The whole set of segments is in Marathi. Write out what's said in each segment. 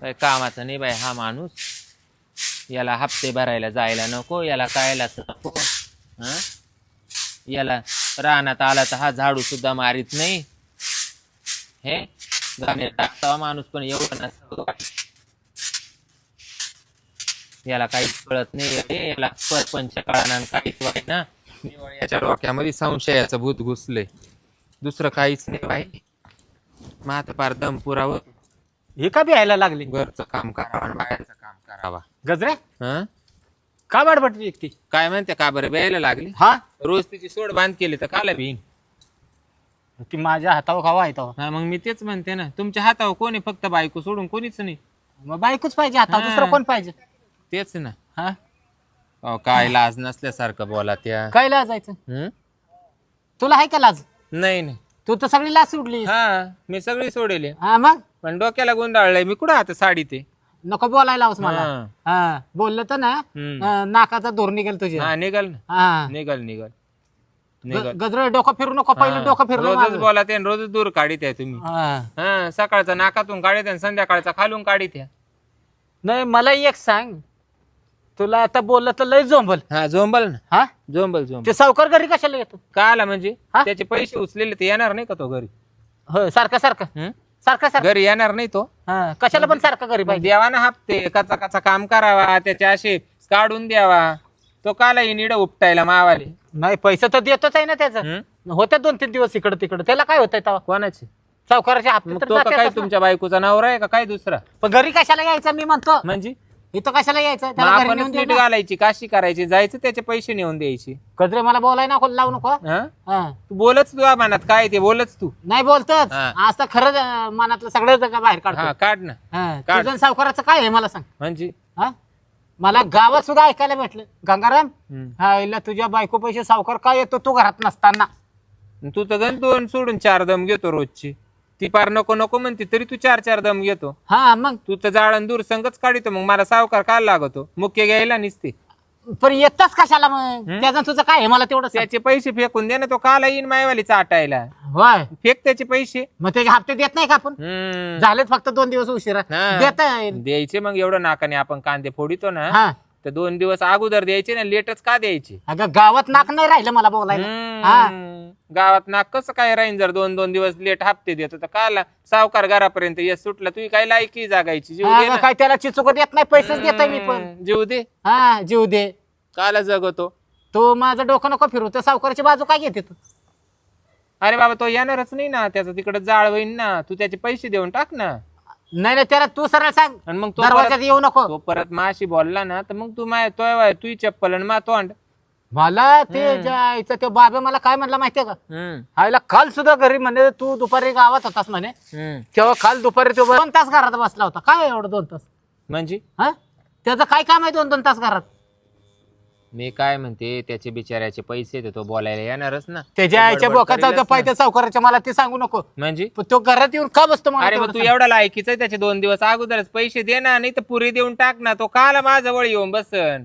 काय कामाचा नाही बाई हा माणूस. याला हप्ते भरायला जायला नको याला कायलाच नको. याला रानात आला तर हा झाडू सुद्धा मारीत नाही. हे? गाणे टाकता माणूस पण एवढं नसतो याला काहीच कळत नाही. याला सरपंच कळणार काहीच वाई ना निव्वळ याच्या डोक्यामध्ये संशयाचं भूत घुसले दुसरं काहीच नाही बाई. मातपार पार दम पुरावं हे का बिहायला लागले? घरचं काम करावं आणि बाहेरचं काम करावा. गजरे हं? का बडबड व्यक्ती काय म्हणते का बरं बेयला लागली? हा? रोज तिची सोड बांध केली तर काला भिन ती माझ्या हातावर खावा आहे हा मग मी तेच म्हणते ना तुमच्या हातावर कोणी फक्त बायको सोडून कोणीच नाही. मग बायकोच पाहिजे हातावर हा. दुसरं कोण पाहिजे? तेच ना. हा? अहो, काय लाज नसल्यासारखं बोला त्या. काय लाजायचं हं? तुला आहे का लाज? नाही नाही. तू तर सगळी लाज सुटली हा मी सगळी सोडेल. हा मग? पण डोक्याला गुंडाळलंय मी कुठं आता साडी ते? नको बोलायला हवस मला. हा. हा बोललं तर ना हम्म. अं, नाकाचा धोर निघेल तुझे हा निघल ना. हा. निघल निघल. निघल. गजर डोकं फिरू नको पहिलं हा. डोकं फिरलं रोजच. बोला ते रोजच दूर काढीत आहे तुम्ही. हा. हा सकाळचा नाकातून काढीत आहे आणि संध्याकाळचा खालून काढीत आहे नाही मला एक सांग. तुला आता बोललं तर लय झोंबल. हा झोंबल ना. हा? झोंबल झोंबल. ते सावकार घरी कशाला येतो? का आला म्हणजे? हा? त्याचे पैसे उचलेले ते येणार नाही का तो घरी? हो सारखं सारखं? सारखं सारखं. घरी येणार नाही तो. हा कशाला पण सारखं घरी पाहिजे. द्यावा ना हप्ते कचा कचा काम करावा त्याचे असे काढून द्यावा. तो काला निड उपटायला मावाले. नाही पैसा तर देतोच आहे ना त्याचं. हं? होत्या दोन तीन दिवस इकडे तिकडे. त्याला काय होतंय तेव्हा कोणाचे? सावकाराच्या हप्ते मग तर तो का जातातच काय ना. तुमच्या बायकोचा नवरा आहे का? काय दुसरा? पण घरी कशाला यायचं? मी म्हणतो. म्हणजे? इथं कशाला यायचं? मग त्याला घरी आपणच नेऊन नीट ना. घालायची काशी करायची जायचं त्याचे पैसे नेऊन द्यायचे. गजरे मला बोलायला नको लावू नको. हा? हा. तू बोलच तू मनात काय ते बोलच तू. नाही बोलतच. हा. आज तर खरंच अं, मनातलं सगळं जगा बाहेर हा काढतो काढ ना. हा. काढ. तुझं सावकाराचं काय आहे मला सांग. म्हणजे? हा? मला गावात सुद्धा ऐकायला भेटलं. गंगाराम हं. हा इला तुझ्या बायको पैसे सावकार काय येतो तू घरात नसताना. तू तर गण दोन सोडून चार दम घेतो रोजची. ती पार नको नको म्हणते तरी तू चार चार दम घेतो हा मग? तू तर जाळण दूर संगच काढतो मग मला सावकार काय लागतो. मुख्य घ्यायला निसते. पण येतच कशाला मग? हं? त्याचं तुझं काय आहे? मला तेवढं सांग. त्याचे पैसे फेकून दे ना तो काला येईन मायवाली चाटायला. होय. फेक त्याचे पैसे. मग त्याचे हप्ते देत नाही का आपण? हम्म. झालेत फक्त दोन दिवस उशिरा. हा. देत. द्यायचे मग एवढं नाकाने आपण कांदे फोडितो ना. हा. तर दोन दिवस अगोदर द्यायचे ना लेटच का द्यायचे? अगं गावात नाक नाही राहिलं मला बोलायला. हा. हम्म. गावात नाक कसं काय राहीन जर दोन दोन दिवस लेट हप्ते देतो तर काला सावकार घरापर्यंत येस सुटला तुझी काय लायकी जागायची जीव दे अगं, ना. काय त्याला चिचुक देत नाही पैसेच देतोय मी पण. हम्म. जीव दे. हा जीव दे. काला जगतो. तू माझं डोकं नको फिरू त्या सावकाराची बाजू काय घेते तू? अरे बाबा तो येणारच नाही ना त्याचं तिकडे जाळ होईन ना तू त्याचे पैसे देऊन टाक ना. नाही नाही त्याला तू सरळ सांग. आणि मग तो दरवाजात परत- येऊ नको. तो परत माशी बोलला ना तर मग तू माय तोय तुझी चप्पल आणि मा तोंड. मला ते हम्म. जायचं ते बाबा मला काय म्हणला माहितीये का? हम्म. आईला काल सुद्धा घरी म्हणे तू दुपारी गावात होतास म्हणे. हम्म. तेव्हा काल दुपारी तो दोन तास घरात बसला होता. काय एवढं दोन तास? म्हणजे? हा? त्याचं काय काम आहे दोन दोन तास घरात? मी काय म्हणते त्याचे बिचाऱ्याचे पैसे देतो बोलायला येणारच ना. त्याच्या आईच्या बडबड जाऊ करेलच पाहिजे सावकाराच्या मला ते सांगू नको. म्हणजे? पण तो घरात येऊन का बसतो मला अरे मग तेवढं तू सांग. एवढा लायकीच आहे त्याचे दोन दिवस अगोदरच पैसे दे ना नाही तर पुरी देऊन टाक ना तो काला माझ्याजवळ येऊन बसन.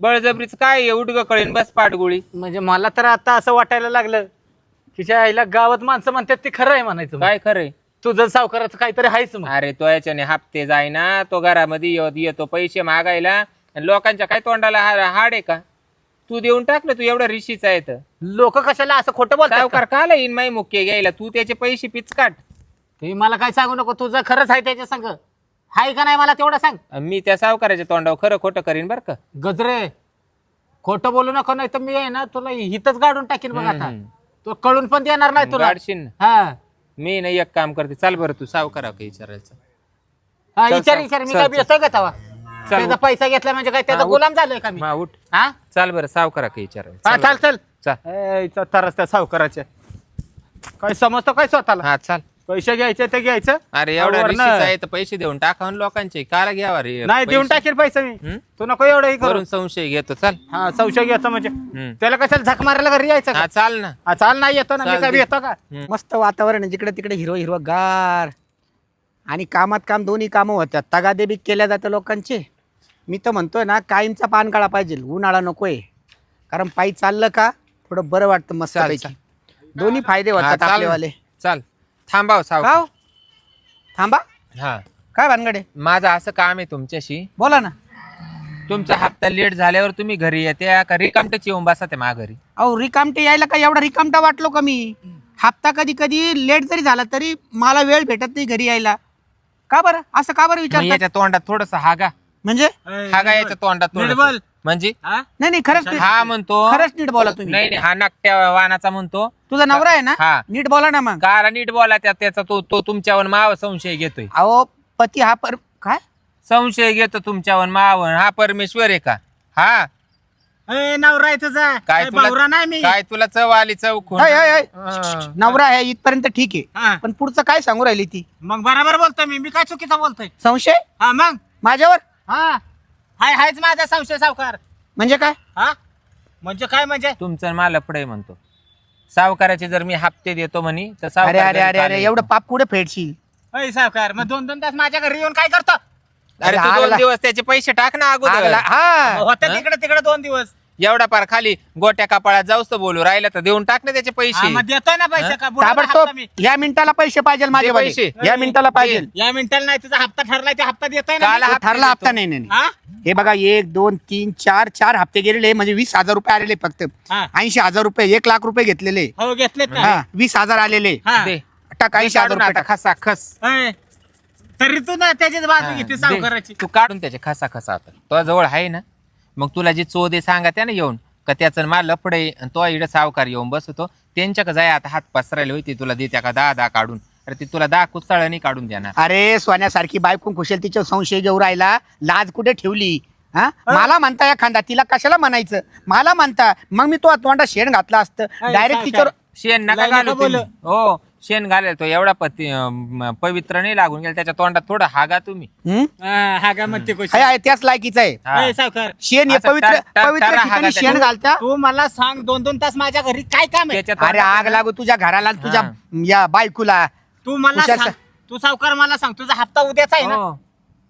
बळजबरीच काय आहे, उडग कळीन बस पाठगोळी. म्हणजे मला तर आता असं वाटायला लागलं तिच्या आईला गावात माणसं म्हणतात ते खरं आहे म्हणायचं मग. काय खरंय तुझं सावकाराचं काहीतरी आहेच मग. अरे तो याच्याने हप्ते जायना तो घरामध्ये येत- येतो पैसे मागायला आणि लोकांच्या काय तोंडाला हा- हाड आहे का? तू देऊन टाक ना तू एवढा रिशीचा आहे तर. लोक कशाला असं खोटं बोलतात सावकार काला येईन माई मुख्य घ्यायला. तू त्याचे पैसे पिचकाट तुम्ही मला काय सांगू नको तुझं खरंच आहे त्याच्या संग. हाय का नाही मला तेवढं सांग. आणि मी त्या सावकाराच्या तोंडावर खरं खोटं करीन बरं का. गजरे खोटं बोलू नको नाही तर मी आहे ना तुला हितच गाडून टाकीन बघ आता. हम्म. तो कळून पण देणार नाही तुला. ना. हा. मी नाही एक काम करते चाल बरं तू सावकारा का विचारायचं. हा, चल, विचार चल, विचार मी चल, काय चल. का तवा चल, त्याचा पैसा घेतला म्हणजे काय? त्याचा हा, उठ. गुलाम झालोय का मी? मा उठ. हा? चाल बरं सावकारा का विचारायचं हा, चाल चल चाल. ए, इथं तरच त्या सावकाराच्या. काय समजतो काय स्वतःला? हा चाल. पैसे घ्यायचे ते घ्यायचं? अरे एवढा वरनं- रिशीचा आहे तर पैसे देऊन टाकावून लोकांचे. काला घ्यावा रे नाही देऊन पैसे? टाकेल पैसे मी. हम्म? तू नको एवढं हे करू. वरून संशय घेतो चाल. हा संशय घ्यायचा म्हणजे. हम्म. त्याला कशाला झक मारायला घरी यायचं का? हा चाल ना. हा, चाल नाही येतो ना. मी चाल काय दे. येतो का? हम्म. मस्त वातावरण आहे. जिकडे तिकडे हिरवं हिरवं गार आणि कामात काम दोन्ही कामं होतात. तगादेबी केल्या जातं लोकांचे. मी तर म्हणतोय ना कायमचा पान काळा पाहिजे. उन्हाळा नकोय. कारण पायी चाललं का थोडं बरं वाटतं मस्त चाल, पैकी. दोन्ही फायदे हा, होतात. आपलेवाले चाल. थांबाव साव का हो? थांबा. हा. काय भानगडे? माझं असं काम आहे तुमच्याशी. बोला ना. तुमचा हप्ता लेट झाल्यावर तुम्ही घरी येते का रिकामटेच येऊन बसा ते मा घरी? अहो रिकामटे यायला काय एवढा रिकामटा वाटलो का मी? हप्ता कधी कधी लेट जरी झाला तरी मला वेळ भेटत नाही घरी यायला. का बरं? असं का बरं मग विचारतात याच्या तोंडात थोडस हागा. म्हणजे? हागा याच्या तोंडात. म्हणजे? नाही नाही खरंच हा म्हणतो. खरंच नीट बोला तुम्ही. नाही नाही, हा नाकट्या वानाचा म्हणतो. तुझा नवरा आहे ना? हा. नीट बोला ना मग. कारा नीट बोला त्या त्याचा तो तो तुमच्यावर माव संशय घेतोय. अहो पती हा पर काय? संशय घेतो तुमच्यावर मावन हा परमेश्वर आहे का? हा? ए, नवरा आहे तुझा. काय काय तुला भावरा नाही मी. काय तुला चव आली चव खून. ऐ, ऐ, ऐ. हा. नवरा आहे इथपर्यंत ठीक आहे. हा. पण पुढचं काय सांगू राहिली ती? मग बरोबर बोलतोय मी. मी काय चुकीचं बोलतोय? संशय? हा मग? माझ्यावर? हा. हाय हायच माझा संशय सावकार. म्हणजे काय? हा? म्हणजे काय म्हणजे? तुमचं मला लफडे म्हणतो. सावकाराचे जर मी हप्ते देतो म्हणे तर अरे सावकार अरे घरी अरे अरे चालेल. एवढं पाप कुठे फेडशील? अय सावकार मग दोन दोन तास माझ्या घरी येऊन काय करतो? अरे तू आग दोन ला- दिवस त्याचे पैसे टाक ना आग अगोदर. ला- हा. होते? तिकडे तिकडे दोन दिवस. एवढा पार खाली गोट्या कपाळात जाऊस तर बोलू. राहिला तर देऊन टाक ना त्याचे हा, पैसे मग देतोय ना पैसे का बुडाला ताबडतोब हप्ता मी? या मिनिटाला पैसे पाहिजे माझे. पैसे. या मिनिटाला पाहिजे. या मिनिटाला नाही तुझा हप्ता ठरलाय ते हप्ता देतोय ना काला मी. तो हप्ते ठरला देतो. हप्ता नाही नाही नाही. हा? हे बघा एक दोन तीन चार चार हप्ते गेलेले म्हणजे वीस हजार रुपये आलेले फक्त. हा. ऐंशी हजार रुपये एक लाख रुपये घेतलेले. हो घेतलेत ना. हा वीस हजार आलेले. हा. दे. टाक ऐंशी हजार काढून रुपये आता टाक. खसा तरी तू ना त्याचीच बाजू घेते. सावकाराची. तू काढून त्याचे खसा खसा आता तो जवळ आहे ना मग तुला जी चोदे सांगा त्या ना येऊन का त्याचं मला लफडे आणि तो इकडे सावकार येऊन बसतो. त्यांच्याकडे जाय आता हात पसरायला होती तुला देत्या का दहा दहा काढून? अरे ती तुला दहा कुचळणी काढून देणार. अरे सोन्यासारखी बायको खुशेल तिच्या संशय घेऊ राहिला लाज कुठे ठेवली? हा? मला म्हणता एखादा तिला कशाला म्हणायचं? मला म्हणता मग मी तो तोंडा शेण घातला असतं. डायरेक्ट. तिच्यावर शेण नका घालू. तुम्ही. हो. शेण घालेल तो एवढा पती अं, पवित्र नाही लागून गेला त्याच्या तोंडात थोडं हागा तुम्ही हम्म? हा हा का म्हणते त्याच लायकीचा आहे हा. सावकार शेण हे असं पवित्र टा- टा- पवित्र टारा ठिकाणी हागा शेण. घालता तू मला सांग दोन दोन तास माझ्या घरी काय काम आहे त्याच्या अरे तोंडात- आग लागू तुझ्या घराला आणि तुझ्या. या बायकोला तू मला हुशार सांग सा- तू सावकार मला सांग तुझा हप्ता उद्याचा आहे ना हो.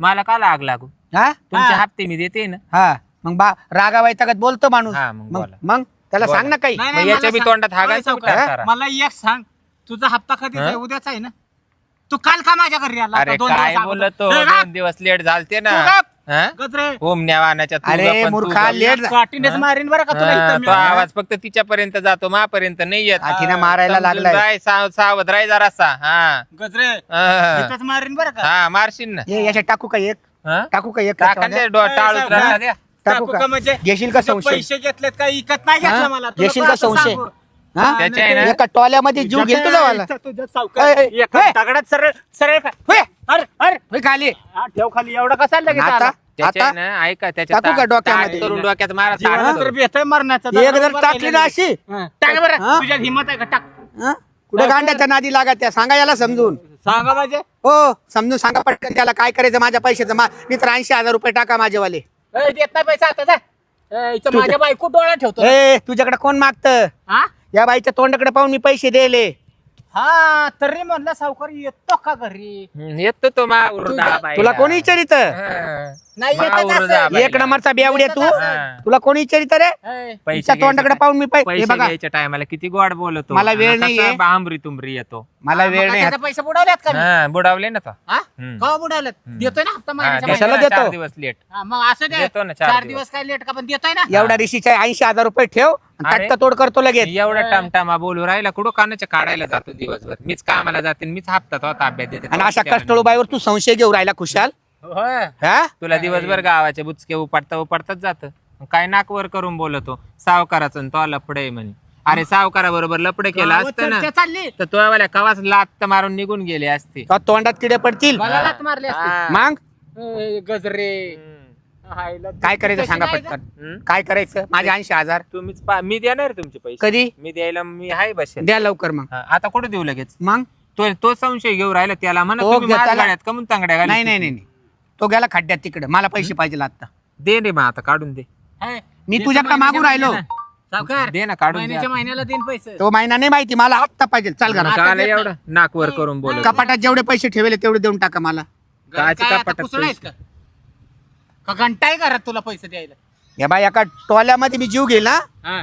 मला का लाग लागू हा तुमचे हा. हप्ते मी देते ना हा मग बा रागा वैतागत बोलतो माणूस हा, मग मग बोला. मग त्याला बोला. सांग ना काही नाही, मग नाही, याच्या बी सांग. तोंडात हागायचं सावकार, कुठं? मला एक सांग तुझा हप्ता कधी हा? उद्याचा आहे ना तू काल का माझ्या घरी आला अरे दोन काय दिवस बोलतो अगोदर? ए, गप, दोन दिवस लेट झालते ना तू गप. हा? गजरे ओमण्या वाहनाच्या तू अरे, गप आणि तू मूर्खा, गप. लेट झा- काठीनेच मारीन बरं का तुला हा, इथं मी. तो आवाज फक्त तिच्यापर्यंत जातो मापर्यंत नाही येत आठीनं मारायला समजून लागलाय राय, साव- सावध राय जरासा हा गजरे हा. इथंच मारीन बरं का हा मारशील ना ये याच्यात टाकू का एक हा? टाकू का एक टाका त्याच्यामध्ये? ते डो- ए, टाळूत साहेब, राहता हा? द्या. टाकू टाकू का? का म्हणजे घेशील का तुझे संशय? पैसे घेतलेत का इकत नाही हा? घेतला मला तुला घेशील का संशय? सांगू? हा? त्याच्या नाही आहे ते- ना? एका टॉल्यामध्ये जीव गेल तुझा वाला इथं तुझं सावकार. ए, ए, एका ए. दगडात सरळ सरळ खा. होय, अरे अरे होय खाली हा, ठेव खाली एवढा कसा लगेच आता आला? त्याच्या आता आहे ना ऐका त्याच्या टाकू का ता- डोक्यामध्ये? ताट करून डोक्यात मारा जीवाला ताट तर करून. बेतय मरण्याचा एक दगड जर उभा टाकली ना राहिलेला. अशी हा, टाक बरं हा? तुझ्यात हिंमत आहे का टाक हा? कुठे गांड्याच्या नादी लागा त्या सांगा याला समजून सांगा माझे हो समजून सांगा पटकन त्याला काय करायचं माझ्या पैशाचं मा- मी तर ऐंशी हजार रुपये टाका माझेवाले ए, देत नाही पैसा आता जा ए, इथं माझ्या बायको डोळा ठेवतो ए तुझ्याकडे कोण मागत हा या बाईच्या तोंडाकडे पाहून मी पैसे दिले हा तरी म्हणलं सावकार येतो का घरी हम्म, येतो तो दाबायला. तुला कोणी विचारित हा. नाही. दाबायला. एक नंबरचा बेवडे तू हा. तुला कोणी विचारित रे ए, पैसे तिच्या तोंडाकडे पाहून मी पै- हे पैसे बघा घ्यायच्या टायमाला किती गोड बोलतो मला वेळ आणि कसा नाहीये. बांबरी तुंबरी येतो मला मग वेळ नाही त्याचे पैसे बुडवल्यात का मी? हा बुडावले ना तो हा? हम्म. का बुडवल्यात हम्म. देतोय ना हप्ता हा, महिन्याच्या देतो कशाला ना महिन्याला. देतो? चार दिवस लेट हा, मग असं दे देतो ना चार चार दिवस. काय लेट का पण देतोय ना एवढ्या ऋषीच्या ऐंशी हजार रुपये ठेव अरे. तटका तोड करतो लगेच एवढा टामटामा बोलू राहिला कुठं कानाच्या काढायला जातो दिवसभर मीच कामाला जाते आणि मीच हप्ता तो ताब्यात देते आणि अशा कष्टळूबाईवर तू संशय घेऊ राहिला खुशाल होय. हा? तुला दिवसभर गावाचे बुचके उपटता उपटताच जात. काय नाकवर करून बोलतो? सावकाराचं तो लपडे म्हणे. अरे सावकारा बरोबर लपडे केलं असतं ना चर्चा चालली. तर तो वाल्या कवाच लात मारून निघून गेले असते. तो तोंडात किडे पडतील? मला लात मारली असती. हा. मग? ए, गजरे. हम्म. हायला काय करायचं सांगा नाही? पटकन. हम्म. काय करायचं? माझे ऐंशी हजार. तुम्हीच पा- मी देणार तुमचे पैसे. कधी? मी द्यायला मी आहे बसेल. द्या लवकर मग. हा, आता कुठे देऊ लगेच? मग? तो तो संशय घेऊ राहिला त्याला म्हणा तो तुम्ही घेताला- माझ्या गाड्यात कमून तांगड्या घाली नाही नाही नाही. तो गेला खड्ड्यात तिकडे. मला पैसे पाहिजे आता दे रे मग आता काढून दे. मी तुझ्याकडे मागू राहिलो. सावकार दे ना काढून दे महिन्याच्या आता. महिन्याला पैसे. तो महिना नाही माहिती मला आत्ता पाहिजे चाल घरात. आता काल देत एवढं नाकवर करून बोलत. कपाटात जेवढे पैसे ठेवले तेवढे देऊन टाका मला. काची काय आता कपाटात कुसळ आहेत का? का घंटा आहे घरात तुला पैसे द्यायला? या बाई एका टोल्यामध्ये मी जीव गेला. हा.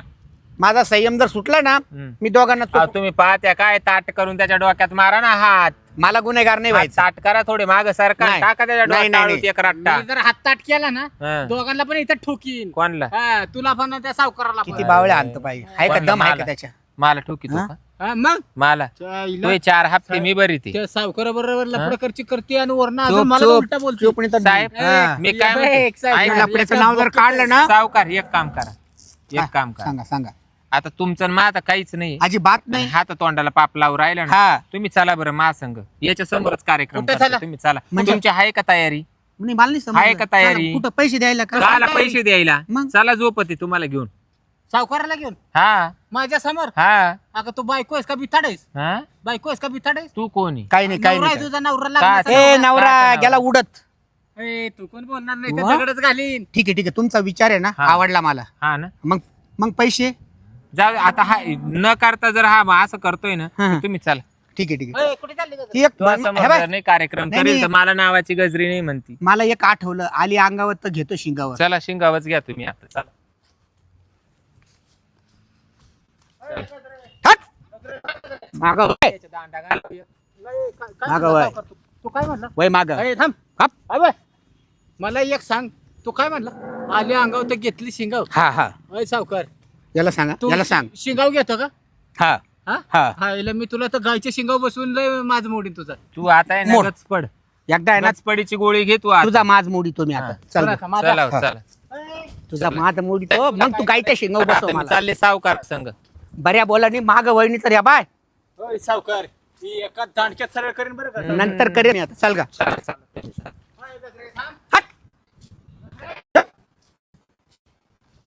माझा संयम जर सुटला ना हम्म. मी दोघांना अहो, चोप- तुम्ही पाहत्या काय ताट करून त्याच्या डोक्यात मारा ना हात. मला गुन्हेगार नाही हात व्हायचं. ताट करा थोडे माग सरकार नाही. टाका त्याच्या नाही, डोक्यात नाही, टाळूत एक रट्टा. मी जर हात ताट केला ना हं. दोघांना पण इथं ठोकीन. कोणला? हा, तुला पण आणि त्या सावकाराला किती पण. बावळे आणतो पाहिजे आहे का? दम आहे मला. का त्याच्या? मला ठोकीतो हा? का? हा, मग? मला. त्या हिला- तो चार हप्ते मी बरी ती. त्या सावकारा बरोबर लफडकरची करते आणि चोप, अजून मला चोप, उलटा बोलतो. चोप तर- साहेब हा. मी काय म्हणते? साहेब, ऐक लफड्याचं नाव जर काढलं ना? सावकार एक काम करा. एक हा, काम करा. सांगा सांगा. आता तुमचं आणि माझं काहीच नाही. अजिबात नाही. हात तोंडाला पाप लावून राहिला ना हा. तुम्ही चला बरं महासंघ. याच्या समोरच कार्यक्रम कुठं करतो. चला? तुम्ही चला. म्हणजे- तुमची आहे का तयारी? नाही मला नाही आहे समजलं. का तयारी? कुठं पैसे द्यायला का? पैसे द्यायला. मग? चला झोपती तुम्हाला घेऊन. सावकाराला घेऊन? हा. माझ्यासमोर? हा. अगं तू बायको आहेस का बिथाडेस हा? बायको आहेस का बिथाडेस तू कोणी काही नाही काही नवरा आहे नाही तुझा नवरा लागला ए. नवरा काय गेला उडत. ए, तू कोण बोलणार नाही? तर वा? दगडच घालीन. ठीक आहे ठीक आहे. तुमचा विचार आहे ना हा. आवडला मला. हा ना. मग मग पैसे? जाऊ दे, आता हा न करता जर हा मग असं करतोय ना हा, हा. तुम्ही चला ठीक आहे ठीक आहे कुठे चालली गं? ती एक तो असं हे म्हणणार बघ, नाही कार्यक्रम नाही, करील नाही. मला नावाची गजरी नाही म्हणती मला एक आठवलं आली अंगावर तर घेतो शिंगावर चला शिंगावच घ्या तुम्ही आता चला हट! मागं वय. दांडा घाल. ए, काय- काय मागं म्हणला वय. सावकार तू? तू काय म्हणला वय माग ए, थांब हप. अबे, मला एक सांग तू काय म्हणला आली अंगाव तर घेतली शिंगाव हा हा अय सावकार याला सांगा तू याला सांग. शिंगाव घेतो का? हा. हा? हा. हा याला मी तुला तर गायच्या शिंगाव बसून लय माझं मोडीन तुझा. तू आता आहे ना मोड. गचपड एकदा आहे ना गचपडीची गोळी घे तू. तुझा माज मोडी तो मी आता. चल बरं बरं. का, माझा- चला. चला. तुझा माज मोडी तो मग तू गायच्या शिंगाव बसव मला. चालले सावकार संघ. बऱ्या बोलानी माग वळणी तर या बाय. सावकार. ही एका दांडक्यात सरळ करीन बरं का? नंतर करेन मी आता. चल का चला चला.